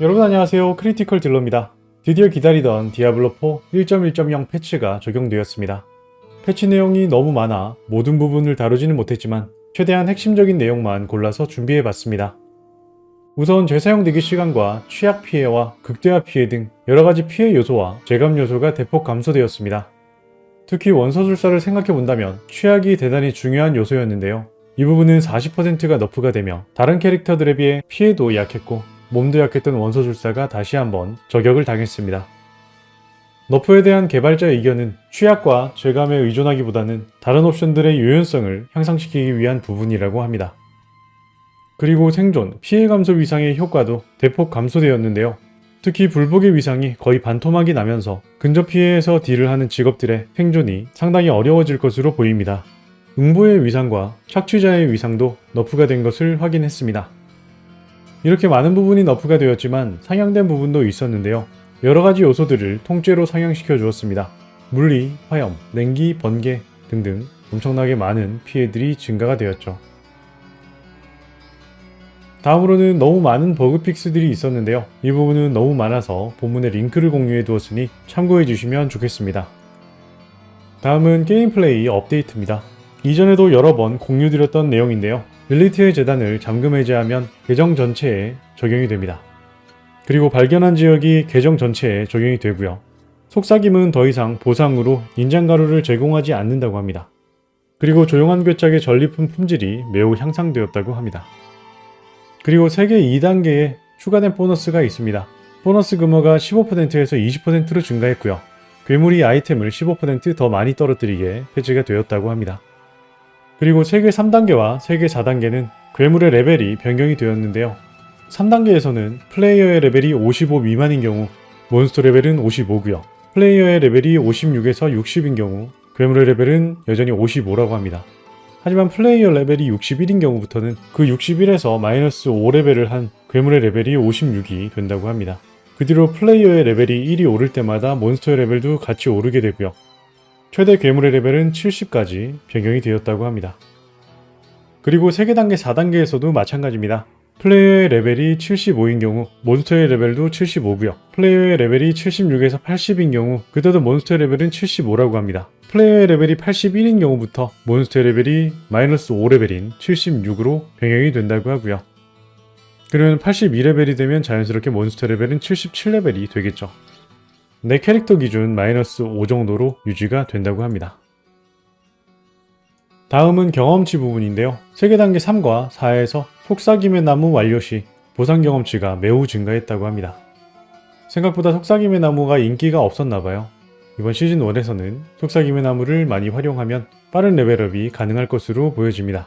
여러분 안녕하세요. 크리티컬 딜러입니다. 드디어 기다리던 디아블로4 1.1.0 패치가 적용되었습니다. 패치 내용이 너무 많아 모든 부분을 다루지는 못했지만 최대한 핵심적인 내용만 골라서 준비해봤습니다. 우선 재사용되기 시간과 취약 피해와 극대화 피해 등 여러가지 피해 요소와 재감 요소가 대폭 감소되었습니다. 특히 원서술사를 생각해본다면 취약이 대단히 중요한 요소였는데요. 이 부분은 40%가 너프가 되며 다른 캐릭터들에 비해 피해도 약했고 몸도 약했던 원소술사가 다시 한번 저격을 당했습니다. 너프에 대한 개발자의 의견은 취약과 죄감에 의존하기보다는 다른 옵션들의 유연성을 향상시키기 위한 부분이라고 합니다. 그리고 생존, 피해 감소 위상의 효과도 대폭 감소되었는데요. 특히 불복의 위상이 거의 반토막이 나면서 근접 피해에서 딜을 하는 직업들의 생존이 상당히 어려워질 것으로 보입니다. 응보의 위상과 착취자의 위상도 너프가 된 것을 확인했습니다. 이렇게 많은 부분이 너프가 되었지만 상향된 부분도 있었는데요. 여러 가지 요소들을 통째로 상향시켜 주었습니다. 물리, 화염, 냉기, 번개 등등 엄청나게 많은 피해들이 증가가 되었죠. 다음으로는 너무 많은 버그 픽스들이 있었는데요. 이 부분은 너무 많아서 본문에 링크를 공유해 두었으니 참고해 주시면 좋겠습니다. 다음은 게임 플레이 업데이트입니다. 이전에도 여러 번 공유드렸던 내용인데요. 릴리트의 재단을 잠금 해제하면 계정 전체에 적용이 됩니다. 그리고 발견한 지역이 계정 전체에 적용이 되고요. 속삭임은 더 이상 보상으로 인장가루를 제공하지 않는다고 합니다. 그리고 조용한 괴짝의 전리품 품질이 매우 향상되었다고 합니다. 그리고 세계 2단계에 추가된 보너스가 있습니다. 보너스 금어가 15%에서 20%로 증가했고요. 괴물이 아이템을 15%더 많이 떨어뜨리게 패치가 되었다고 합니다. 그리고 세계 3단계와 세계 4단계는 괴물의 레벨이 변경이 되었는데요. 3단계에서는 플레이어의 레벨이 55 미만인 경우 몬스터 레벨은 55고요. 플레이어의 레벨이 56에서 60인 경우 괴물의 레벨은 여전히 55라고 합니다. 하지만 플레이어 레벨이 61인 경우부터는 그 61에서 마이너스 5레벨을 한 괴물의 레벨이 56이 된다고 합니다. 그 뒤로 플레이어의 레벨이 1이 오를 때마다 몬스터의 레벨도 같이 오르게 되고요. 최대 괴물의 레벨은 70까지 변경이 되었다고 합니다. 그리고 세계 단계 4단계에서도 마찬가지입니다. 플레이어의 레벨이 75인 경우 몬스터의 레벨도 75고요. 플레이어의 레벨이 76에서 80인 경우 그때도 몬스터의 레벨은 75라고 합니다. 플레이어의 레벨이 81인 경우부터 몬스터의 레벨이 마이너스 5레벨인 76으로 변경이 된다고 하고요. 그러면 82레벨이 되면 자연스럽게 몬스터 레벨은 77레벨이 되겠죠. 내 캐릭터 기준 마이너스 5 정도로 유지가 된다고 합니다. 다음은 경험치 부분인데요. 세계 단계 3과 4에서 속삭임의 나무 완료 시 보상 경험치가 매우 증가했다고 합니다. 생각보다 속삭임의 나무가 인기가 없었나봐요. 이번 시즌 1에서는 속삭임의 나무를 많이 활용하면 빠른 레벨업이 가능할 것으로 보여집니다.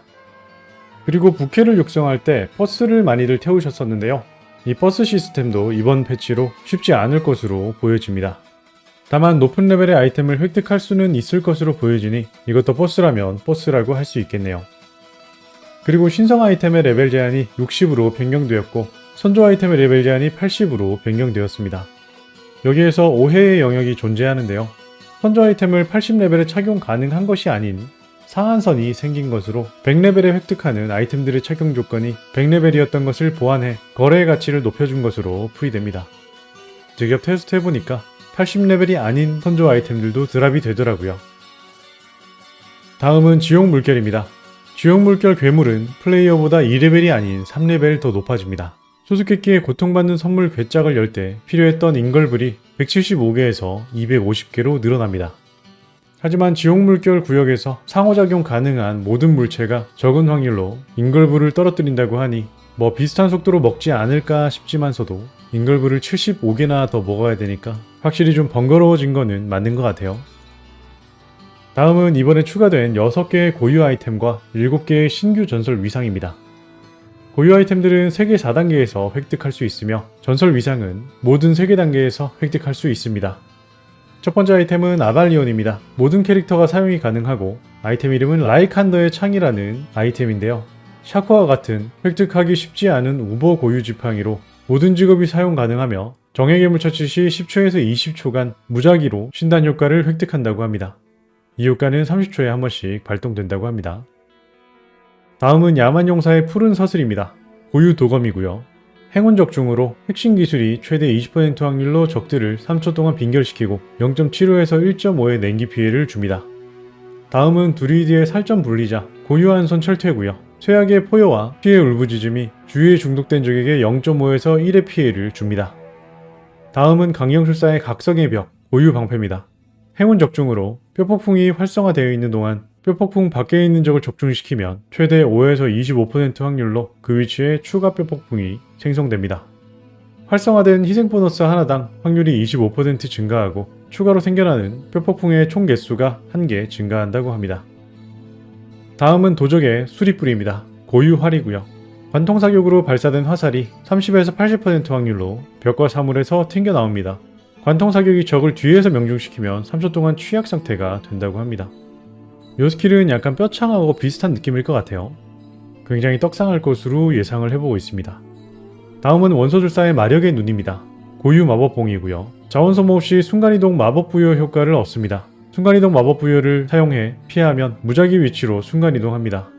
그리고 부캐를 육성할 때 버스를 많이들 태우셨었는데요. 이 버스 시스템도 이번 패치로 쉽지 않을 것으로 보여집니다. 다만 높은 레벨의 아이템을 획득할 수는 있을 것으로 보여지니 이것도 버스라면 버스라고 할 수 있겠네요. 그리고 신성 아이템의 레벨 제한이 60으로 변경되었고 선조 아이템의 레벨 제한이 80으로 변경되었습니다. 여기에서 오해의 영역이 존재하는데요. 선조 아이템을 80레벨에 착용 가능한 것이 아닌 상한선이 생긴 것으로 100레벨에 획득하는 아이템들의 착용 조건이 100레벨이었던 것을 보완해 거래의 가치를 높여준 것으로 풀이됩니다. 직접 테스트 해보니까 80레벨이 아닌 선조 아이템들도 드랍이 되더라고요. 다음은 지옥 물결입니다. 지옥 물결 괴물은 플레이어보다 2레벨이 아닌 3레벨 더 높아집니다. 수수께끼에 고통받는 선물 괴짝을 열 때 필요했던 인걸블이 175개에서 250개로 늘어납니다. 하지만 지옥 물결 구역에서 상호작용 가능한 모든 물체가 적은 확률로 인걸불을 떨어뜨린다고 하니 뭐 비슷한 속도로 먹지 않을까 싶지만서도 인걸불을 75개나 더 먹어야 되니까 확실히 좀 번거로워진 거는 맞는 것 같아요. 다음은 이번에 추가된 6개의 고유 아이템과 7개의 신규 전설 위상입니다. 고유 아이템들은 세계 4단계에서 획득할 수 있으며 전설 위상은 모든 세계 단계에서 획득할 수 있습니다. 첫 번째 아이템은 아발리온입니다. 모든 캐릭터가 사용이 가능하고 아이템 이름은 라이칸더의 창이라는 아이템인데요. 샤코와 같은 획득하기 쉽지 않은 우버 고유 지팡이로 모든 직업이 사용 가능하며 정예괴물 처치 시 10초에서 20초간 무작위로 신단 효과를 획득한다고 합니다. 이 효과는 30초에 한 번씩 발동된다고 합니다. 다음은 야만용사의 푸른 서슬입니다. 고유 도검이고요. 행운 적 중으로 핵심 기술이 최대 20% 확률로 적들을 3초 동안 빙결시키고 0.75에서 1.5의 냉기 피해를 줍니다. 다음은 두리드의 살점 분리자 고유한 손 철퇴고요. 최악의 포효와 피해 울부짖음이 주위에 중독된 적에게 0.5에서 1의 피해를 줍니다. 다음은 강령술사의 각성의 벽 고유 방패입니다. 행운 적중으로 뼈폭풍이 활성화되어 있는 동안 뼈폭풍 밖에 있는 적을 적중시키면 최대 5에서 25% 확률로 그 위치에 추가 뼈폭풍이 생성됩니다. 활성화된 희생 보너스 하나당 확률이 25% 증가하고 추가로 생겨나는 뼈폭풍의 총 개수가 1개 증가한다고 합니다. 다음은 도적의 수리뿌리입니다. 고유활이고요. 관통사격으로 발사된 화살이 30에서 80% 확률로 벽과 사물에서 튕겨 나옵니다. 관통사격이 적을 뒤에서 명중시키면 3초 동안 취약 상태가 된다고 합니다. 요 스킬은 약간 뼈창하고 비슷한 느낌일 것 같아요. 굉장히 떡상할 것으로 예상을 해보고 있습니다. 다음은 원소술사의 마력의 눈입니다. 고유 마법봉이고요. 자원 소모 없이 순간이동 마법 부여 효과를 얻습니다. 순간이동 마법 부여를 사용해 피하면 무작위 위치로 순간이동합니다.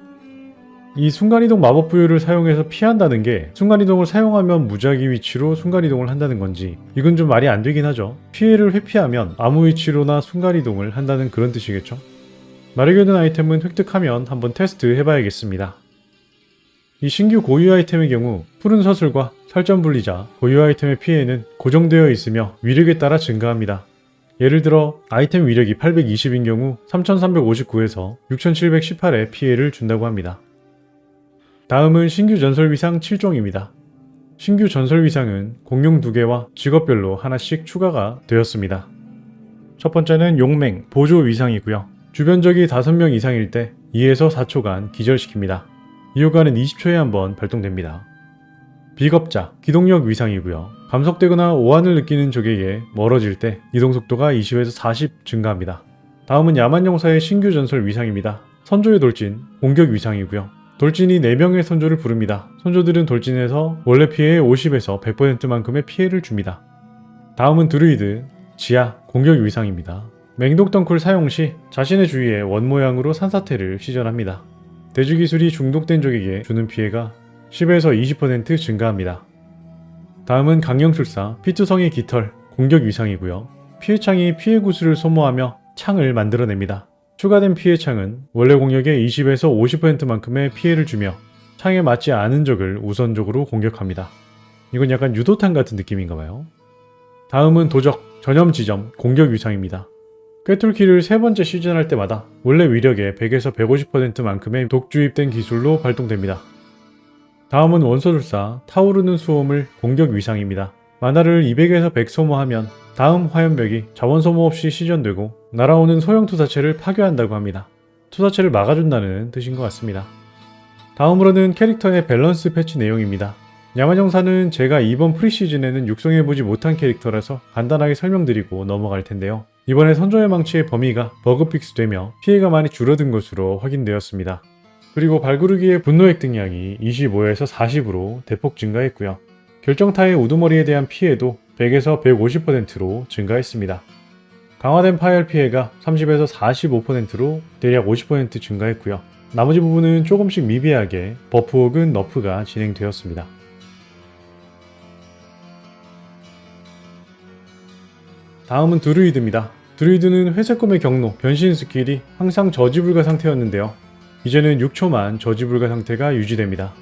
이 순간이동 마법 부여를 사용해서 피한다는 게 순간이동을 사용하면 무작위 위치로 순간이동을 한다는 건지 이건 좀 말이 안 되긴 하죠. 피해를 회피하면 아무 위치로나 순간이동을 한다는 그런 뜻이겠죠. 눈 아이템은 획득하면 한번 테스트 해봐야겠습니다. 이 신규 고유 아이템의 경우 푸른 서술과 설정 분리자 고유 아이템의 피해는 고정되어 있으며 위력에 따라 증가합니다. 예를 들어 아이템 위력이 820인 경우 3359에서 6718의 피해를 준다고 합니다. 다음은 신규 전설 위상 7종입니다. 신규 전설 위상은 공룡 2개와 직업별로 하나씩 추가가 되었습니다. 첫 번째는 용맹 보조 위상이고요. 주변적이 5명 이상일 때 2에서 4초간 기절시킵니다. 이 효과는 20초에 한 번 발동됩니다. 비겁자, 기동력 위상이고요. 감속되거나 오한을 느끼는 적에게 멀어질 때 이동 속도가 20에서 40 증가합니다. 다음은 야만용사의 신규 전설 위상입니다. 선조의 돌진, 공격 위상이고요. 돌진이 4명의 선조를 부릅니다. 선조들은 돌진에서 원래 피해의 50에서 100%만큼의 피해를 줍니다. 다음은 드루이드, 지하, 공격 위상입니다. 맹독 덩쿨 사용 시 자신의 주위에 원 모양으로 산사태를 시전합니다. 대주 기술이 중독된 적에게 주는 피해가 10에서 20% 증가합니다. 다음은 강령술사 피투성의 깃털 공격 위상이고요. 피해창이 피해 구슬을 소모하며 창을 만들어냅니다. 추가된 피해창은 원래 공격의 20에서 50%만큼의 피해를 주며 창에 맞지 않은 적을 우선적으로 공격합니다. 이건 약간 유도탄 같은 느낌인가 봐요. 다음은 도적 전염 지점 공격 위상입니다. 꿰뚫기를 세 번째 시즌할 때마다 원래 위력의 100에서 150%만큼의 독주입된 기술로 발동됩니다. 다음은 원소술사 타오르는 수호물 공격 위상입니다. 만화를 200에서 100 소모하면 다음 화염벽이 자원 소모 없이 시전되고 날아오는 소형 투사체를 파괴한다고 합니다. 투사체를 막아준다는 뜻인 것 같습니다. 다음으로는 캐릭터의 밸런스 패치 내용입니다. 야만영사는 제가 이번 프리시즌에는 육성해보지 못한 캐릭터라서 간단하게 설명드리고 넘어갈 텐데요. 이번에 선조의 망치의 범위가 버그 픽스 되며 피해가 많이 줄어든 것으로 확인되었습니다. 그리고 발구르기의 분노 획득량이 25에서 40으로 대폭 증가했고요. 결정타의 우두머리에 대한 피해도 100에서 150%로 증가했습니다. 강화된 파열 피해가 30에서 45%로 대략 50% 증가했고요. 나머지 부분은 조금씩 미비하게 버프 혹은 너프가 진행되었습니다. 다음은 드루이드입니다. 드루이드는 회색 꿈의 경로, 변신 스킬이 항상 저지불가 상태였는데요. 이제는 6초만 저지불가 상태가 유지됩니다.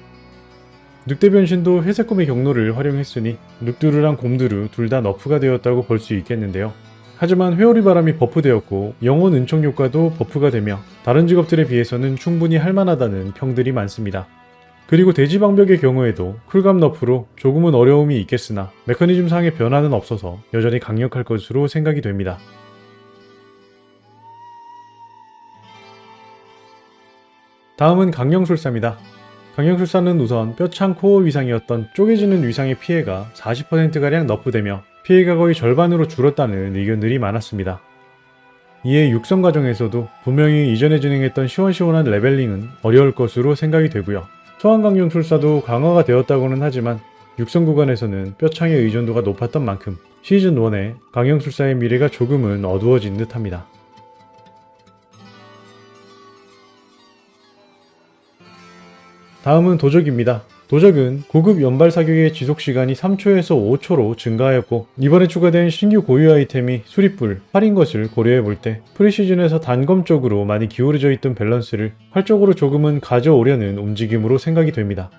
늑대 변신도 회색 꿈의 경로를 활용했으니 늑두루랑 곰두루 둘다 너프가 되었다고 볼 수 있겠는데요. 하지만 회오리 바람이 버프되었고 영혼 은총 효과도 버프가 되며 다른 직업들에 비해서는 충분히 할만하다는 평들이 많습니다. 그리고 대지 방벽의 경우에도 쿨감 너프로 조금은 어려움이 있겠으나 메커니즘 상의 변화는 없어서 여전히 강력할 것으로 생각이 됩니다. 다음은 강령술사입니다. 강령술사는 우선 뼈창 코어 위상이었던 쪼개지는 위상의 피해가 40%가량 너프되며 피해가 거의 절반으로 줄었다는 의견들이 많았습니다. 이에 육성 과정에서도 분명히 이전에 진행했던 시원시원한 레벨링은 어려울 것으로 생각이 되고요. 소환강령술사도 강화가 되었다고는 하지만 육성 구간에서는 뼈창의 의존도가 높았던 만큼 시즌 1에 강령술사의 미래가 조금은 어두워진 듯합니다. 다음은 도적입니다. 도적은 고급 연발 사격의 지속 시간이 3초에서 5초로 증가하였고 이번에 추가된 신규 고유 아이템이 수리불, 활인 것을 고려해 볼 때 프리시즌에서 단검 쪽으로 많이 기울어져 있던 밸런스를 활 쪽으로 조금은 가져오려는 움직임으로 생각이 됩니다.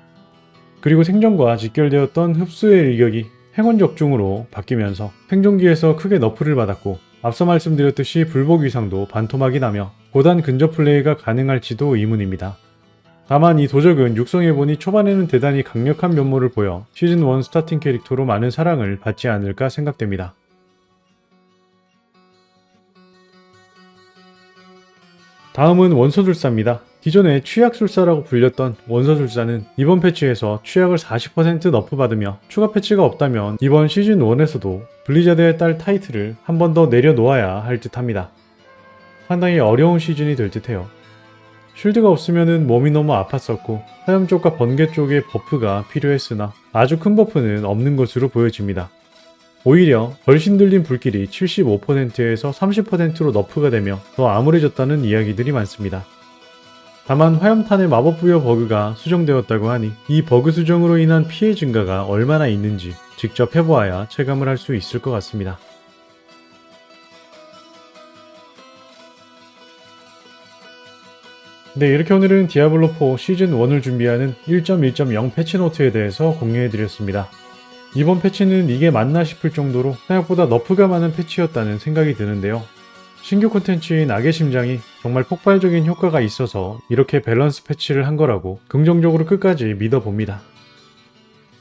그리고 생존과 직결되었던 흡수의 일격이 행원 적중으로 바뀌면서 생존기에서 크게 너프를 받았고 앞서 말씀드렸듯이 불복 위상도 반토막이 나며 고단 근접 플레이가 가능할지도 의문입니다. 다만 이 도적은 육성해보니 초반에는 대단히 강력한 면모를 보여 시즌1 스타팅 캐릭터로 많은 사랑을 받지 않을까 생각됩니다. 다음은 원소술사입니다. 기존에 취약술사라고 불렸던 원소술사는 이번 패치에서 취약을 40% 너프 받으며 추가 패치가 없다면 이번 시즌 1에서도 블리자드의 딸 타이틀을 한 번 더 내려놓아야 할 듯합니다. 상당히 어려운 시즌이 될 듯해요. 쉴드가 없으면 몸이 너무 아팠었고 화염 쪽과 번개 쪽에 버프가 필요했으나 아주 큰 버프는 없는 것으로 보여집니다. 오히려 벌신 들린 불길이 75%에서 30%로 너프가 되며 더 암울해졌다는 이야기들이 많습니다. 다만 화염탄의 마법 부여 버그가 수정되었다고 하니 이 버그 수정으로 인한 피해 증가가 얼마나 있는지 직접 해보아야 체감을 할 수 있을 것 같습니다. 네, 이렇게 오늘은 디아블로4 시즌1을 준비하는 1.1.0 패치노트에 대해서 공유해드렸습니다. 이번 패치는 이게 맞나 싶을 정도로 생각보다 너프가 많은 패치였다는 생각이 드는데요. 신규 콘텐츠인 악의 심장이 정말 폭발적인 효과가 있어서 이렇게 밸런스 패치를 한 거라고 긍정적으로 끝까지 믿어봅니다.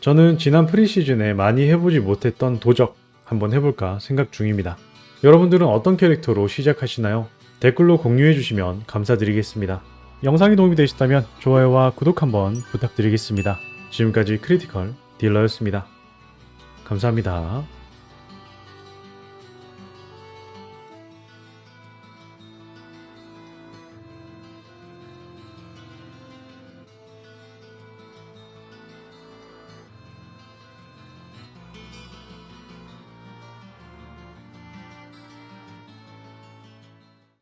저는 지난 프리시즌에 많이 해보지 못했던 도적 한번 해볼까 생각 중입니다. 여러분들은 어떤 캐릭터로 시작하시나요? 댓글로 공유해주시면 감사드리겠습니다. 영상이 도움이 되셨다면 좋아요와 구독 한번 부탁드리겠습니다. 지금까지 크리티컬 딜러였습니다. 감사합니다.